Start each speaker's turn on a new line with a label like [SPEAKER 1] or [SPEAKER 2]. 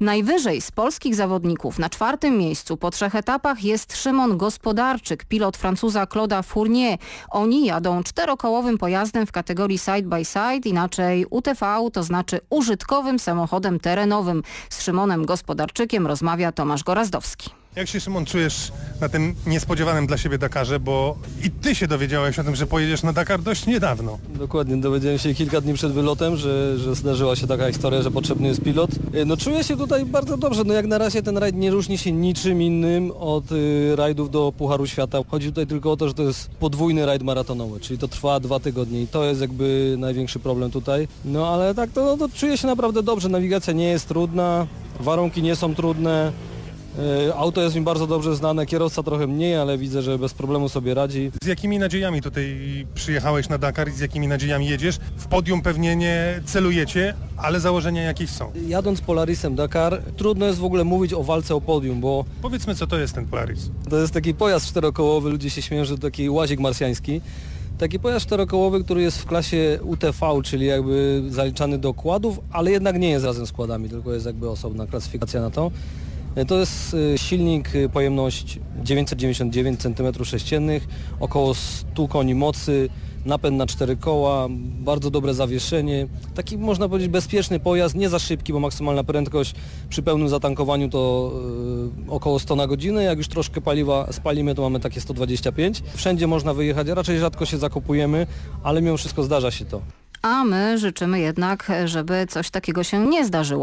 [SPEAKER 1] Najwyżej z polskich zawodników na czwartym miejscu po trzech etapach jest Szymon Gospodarczyk, pilot Francuza Claude'a Fournier. Oni jadą czterokołowym pojazdem w kategorii side by side, inaczej UTV, to znaczy użytkowym samochodem terenowym. Z Szymonem Gospodarczykiem rozmawia Tomasz Gorazdowski.
[SPEAKER 2] Jak się Szymon czujesz na tym niespodziewanym dla siebie Dakarze, bo i ty się dowiedziałeś o tym, że pojedziesz na Dakar dość niedawno.
[SPEAKER 3] Dokładnie, dowiedziałem się kilka dni przed wylotem, że, że zdarzyła się taka historia, że potrzebny jest pilot. E, No czuję się tutaj bardzo dobrze, no jak na razie ten rajd nie różni się niczym innym od y, rajdów do Pucharu Świata. Chodzi tutaj tylko o to, że to jest podwójny rajd maratonowy, czyli to trwa dwa tygodnie i to jest jakby największy problem tutaj. No ale tak to, to czuję się naprawdę dobrze, nawigacja nie jest trudna, warunki nie są trudne. E, Auto jest mi bardzo dobrze znane, kierowca trochę mniej, ale widzę, że bez problemu sobie radzi.
[SPEAKER 2] Z jakimi nadziejami tutaj przyjechałeś na Dakar i z jakimi nadziejami jedziesz? W podium pewnie nie celujecie, ale założenia jakieś są.
[SPEAKER 3] Jadąc Polarisem Dakar, trudno jest w ogóle mówić o walce o podium, bo
[SPEAKER 2] Powiedzmy, co to jest ten Polaris.
[SPEAKER 3] to jest taki pojazd czterokołowy, ludzie się śmieją, że to taki łazik marsjański. Taki pojazd czterokołowy, który jest w klasie UTV, czyli jakby zaliczany do kładów, ale jednak nie jest razem z kładami, tylko jest jakby osobna klasyfikacja na to. To jest y, silnik, y, pojemność 999 cm3, około 100 koni mocy, napęd na cztery koła, bardzo dobre zawieszenie. Taki można powiedzieć bezpieczny pojazd, nie za szybki, bo maksymalna prędkość przy pełnym zatankowaniu to około 100 na godzinę. Jak już troszkę paliwa spalimy, to mamy takie 125. Wszędzie można wyjechać, raczej rzadko się zakupujemy, ale mimo wszystko zdarza się to.
[SPEAKER 1] A my życzymy jednak, żeby coś takiego się nie zdarzyło.